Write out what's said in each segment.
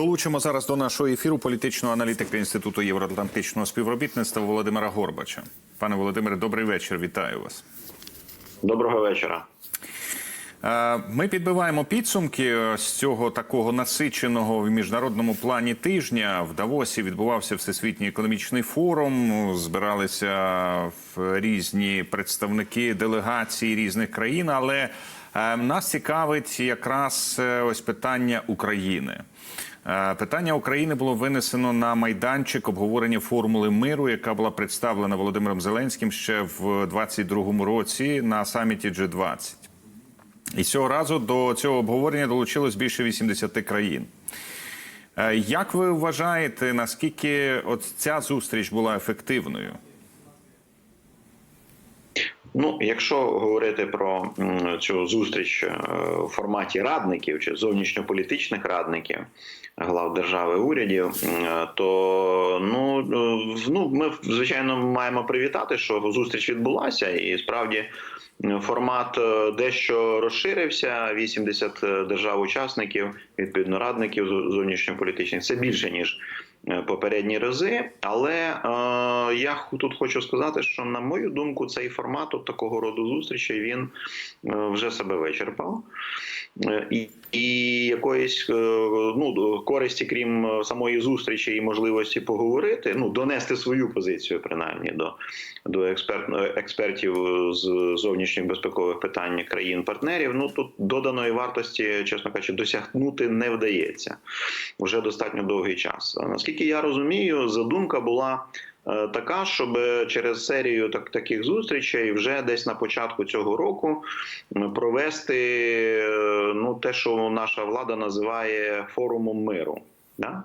Долучимо зараз до нашого ефіру політичного аналітика Інституту євроатлантичного співробітництва Володимира Горбача. Пане Володимире, добрий вечір. Вітаю вас. Доброго вечора. Е, Ми підбиваємо підсумки з цього такого насиченого в міжнародному плані тижня. В Давосі відбувався всесвітній економічний форум. Збиралися різні представники делегацій різних країн, але е, нас цікавить якраз е, ось питання України. Е, Питання України було винесено на майданчик обговорення формули миру, яка була представлена Володимиром Зеленським ще в 2022 році на саміті G20. І цього разу до цього обговорення долучилось більше 80 країн. Е, Як ви вважаєте, наскільки от ця зустріч була ефективною? Ну, якщо говорити про цю зустріч е, в форматі радників чи зовнішньополітичних радників глав держави урядів, то ну, е, ну ми звичайно маємо привітати, що зустріч відбулася, і справді формат е, дещо розширився. 80 держав-учасників, відповідно радників зо- зовнішньополітичних. Це більше ніж е, попередні рази. Але е, я тут хочу сказати, що на мою думку, цей формат от такого роду зустрічей він е, вже себе вичерпав. Е, І, і якоїсь е, ну, користі, крім самої зустрічі і можливості поговорити, ну донести свою позицію, принаймні до, до експерт, експертів з зовнішніх безпекових питань країн-партнерів. Ну тут доданої вартості, чесно кажучи, досягнути не вдається вже достатньо довгий час. Наскільки я розумію, задумка була. Е, Така, щоб через серію так, таких зустрічей вже десь на початку цього року провести е, ну, те, що наша влада називає форумом миру. Да?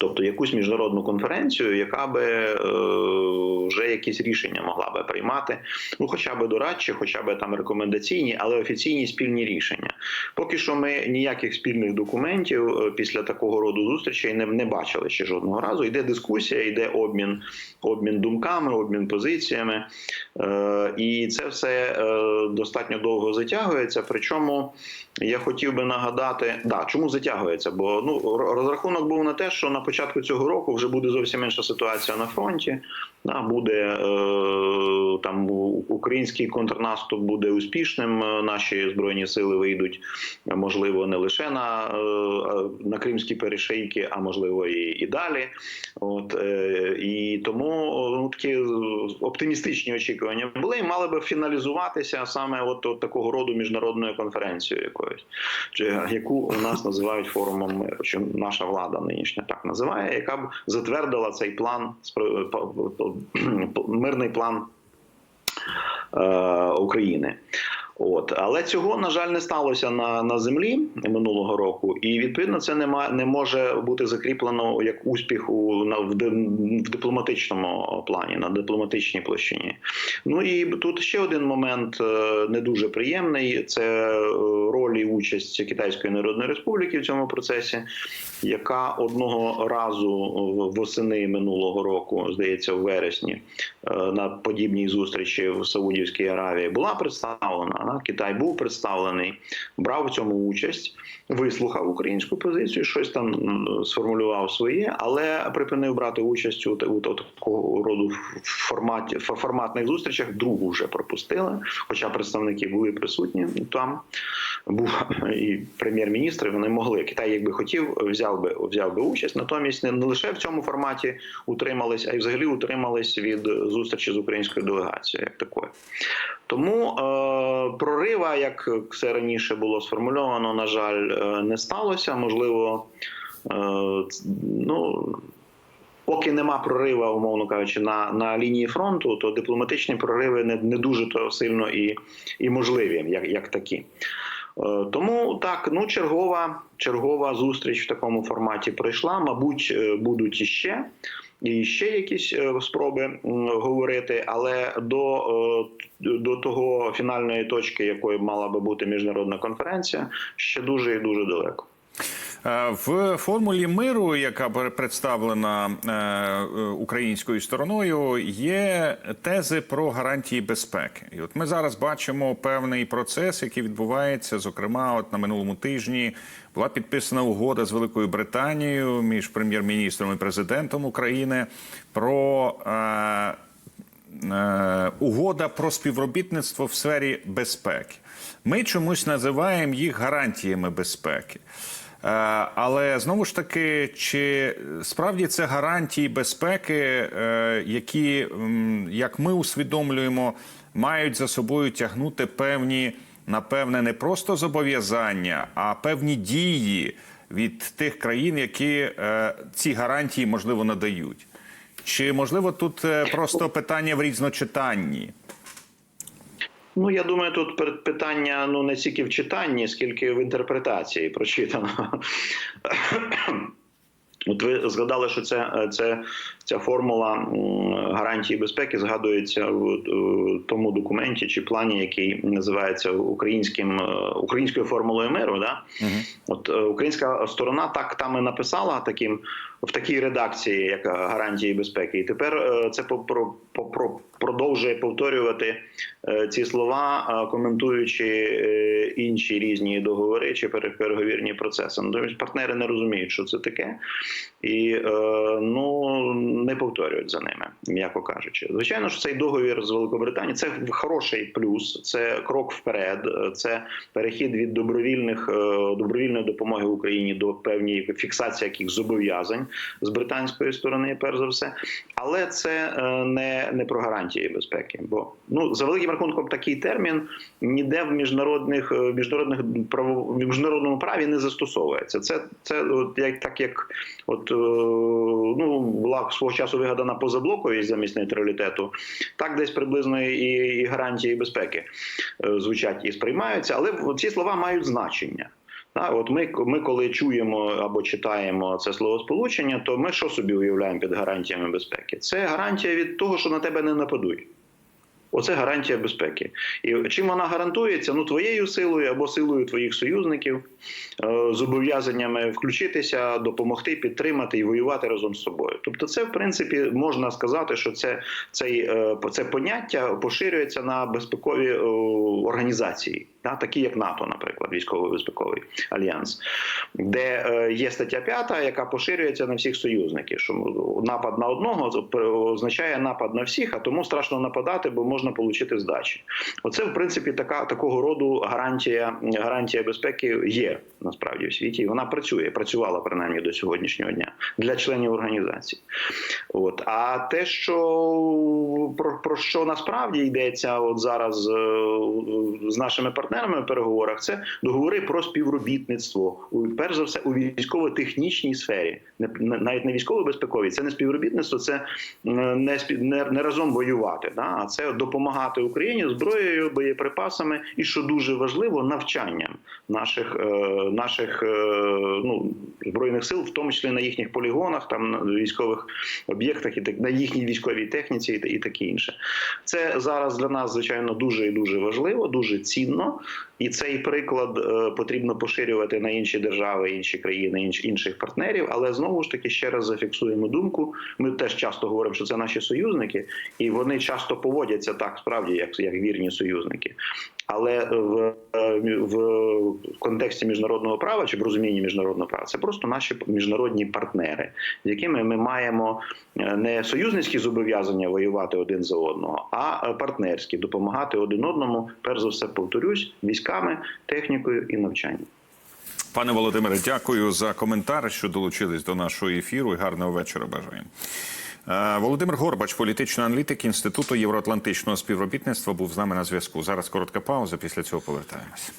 Тобто якусь міжнародну конференцію, яка би е, вже якісь рішення могла би приймати, ну хоча б дорадчі, хоча б там рекомендаційні, але офіційні спільні рішення. Поки що ми ніяких спільних документів е, після такого роду зустрічей не, не бачили ще жодного разу. Йде дискусія, йде обмін, обмін думками, обмін позиціями, е, і це все е, достатньо довго затягується. Причому я хотів би нагадати, да, чому затягується? Бо ну розрахунок був на те, що на початку цього року вже буде зовсім інша ситуація на фронті. Буде е, там український контрнаступ буде успішним. е, Наші збройні сили вийдуть, е, можливо, не лише на, на кримські перешийки, а можливо і, і далі. От і тому ну, такі оптимістичні очікування були і мали би фіналізуватися саме от, от такого роду міжнародною конференцією якоюсь, яку у нас називають форумом миру, чи наша влада нинішня так називає, яка б затвердила цей план мирний план е, України. От, але цього на жаль не сталося на, на землі минулого року, і відповідно це нема не може бути закріплено як успіх у на в, в дипломатичному плані, на дипломатичній площині. Ну і тут ще один момент е, не дуже приємний: це е, роль і участь Китайської Народної Республіки в цьому процесі, яка одного разу восени минулого року, здається, в вересні, на подібній зустрічі в Саудівській Аравії була представлена. да, Китай був представлений, брав в цьому участь, вислухав українську позицію, щось там сформулював своє, але припинив брати участь у, та- у такого роду форматі фо- форматних зустрічах. Другу вже пропустили, хоча представники були присутні там. Був і прем'єр-міністр. Вони могли Китай, якби хотів, взяв би взяв би участь. Натомість не лише в цьому форматі утримались, а й взагалі утримались від зустрічі з українською делегацією, як такою. Тому е, прорива, як це раніше було сформульовано, на жаль, е, не сталося. Можливо, е, ну. Поки нема прорива, умовно кажучи, на, на лінії фронту, то дипломатичні прориви не, не дуже то сильно і, і можливі, як, як такі. Е, Тому так, ну чергова, чергова зустріч в такому форматі пройшла. Мабуть, е, будуть іще. І ще якісь е, спроби говорити, але до, е, до того фінальної точки, якою мала би бути міжнародна конференція, ще дуже і дуже далеко. Е, В формулі миру, яка представлена е, українською стороною, є тези про гарантії безпеки. І от ми зараз бачимо певний процес, який відбувається. Зокрема, от на минулому тижні була підписана угода з Великою Британією між прем'єр-міністром і президентом України про. е, угода про співробітництво в сфері безпеки. Ми чомусь називаємо їх гарантіями безпеки. Е, Але знову ж таки, чи справді це гарантії безпеки, е, які, як ми усвідомлюємо, мають за собою тягнути певні, напевне, не просто зобов'язання, а певні дії від тих країн, які е, ці гарантії можливо надають? Чи можливо тут просто питання в різночитанні? Ну, я думаю, тут питання ну не стільки в читанні, скільки в інтерпретації прочитаного. От ви згадали, що це, це ця формула гарантії безпеки згадується в тому документі чи плані, який називається українським е, українською формулою миру. Да? От е, українська сторона так там і написала таким в такій редакції, як гарантії безпеки, і тепер е, це попро- продовжує повторювати е, ці слова, е, коментуючи інші різні договори чи переговірні процеси. Ну, тобто партнери не розуміють, що це таке, і ну не повторюють за ними, м'яко кажучи. Звичайно ж, цей договір з Великобританією це хороший плюс, це крок вперед, це перехід від добровільних добровільної допомоги Україні до певної фіксації яких зобов'язань з британської сторони, перш за все. Але це е, не, не про гарантії безпеки. Бо ну за великим рахунком такий термін ніде в міжнародних е, міжнародних право міжнародному праві не застосовується. Це це от як так, як от е, ну була свого часу вигадана позаблоковість замість нейтралітету, так десь приблизно і, і гарантії безпеки звучать і сприймаються, але ці слова мають значення. Так, от ми, ми коли чуємо або читаємо це словосполучення, то ми що собі уявляємо під гарантіями безпеки? Це гарантія від того, що на тебе не нападуть. Оце гарантія безпеки. І чим вона гарантується? Ну, твоєю силою або силою твоїх союзників, е, зобов'язаннями включитися, допомогти, підтримати і воювати разом з собою. Тобто, це в принципі можна сказати, що це, цей, е, це поняття поширюється на безпекові е, організації, да, такі як НАТО, наприклад, військовий безпековий альянс, де е, є стаття 5, яка поширюється на всіх союзників. Що напад на одного означає напад на всіх, а тому страшно нападати, бо можна отримати здачі. Оце, в принципі, така такого роду гарантія, гарантія безпеки є насправді в світі. Вона працює, працювала принаймні до сьогоднішнього дня для членів організації. От а те, що про, про що насправді йдеться, от зараз е, з нашими партнерами в переговорах, це договори про співробітництво. Перш за все у військово-технічній сфері, навіть не військово-безпековій. Це не співробітництво, це е, не спів- не, разом воювати, да? а це допомагати Україні зброєю, боєприпасами і що дуже важливо, навчанням наших е, наших е, ну збройних сил, в тому числі на їхніх полігонах, там на військових об'єктах і так на їхній військовій техніці, і, і таке інше. Це зараз для нас звичайно дуже і дуже важливо, дуже цінно. І цей приклад е, потрібно поширювати на інші держави, інші країни, інш, інших партнерів. Але знову ж таки ще раз зафіксуємо думку. Ми теж часто говоримо, що це наші союзники, і вони часто поводяться так, справді, як, як вірні союзники. Але в, е, в контексті міжнародного права чи в розумінні міжнародного права це просто наші міжнародні партнери, з якими ми маємо е, не союзницькі зобов'язання воювати один за одного, а е, партнерські допомагати один одному. Перш за все, повторюсь, військами, технікою і навчанням. Пане Володимире, дякую за коментар, що долучились до нашого ефіру. і Гарного вечора бажаємо. Е, Володимир Горбач, політичний аналітик Інституту євроатлантичного співробітництва, був з нами на зв'язку. Зараз коротка пауза. Після цього повертаємось.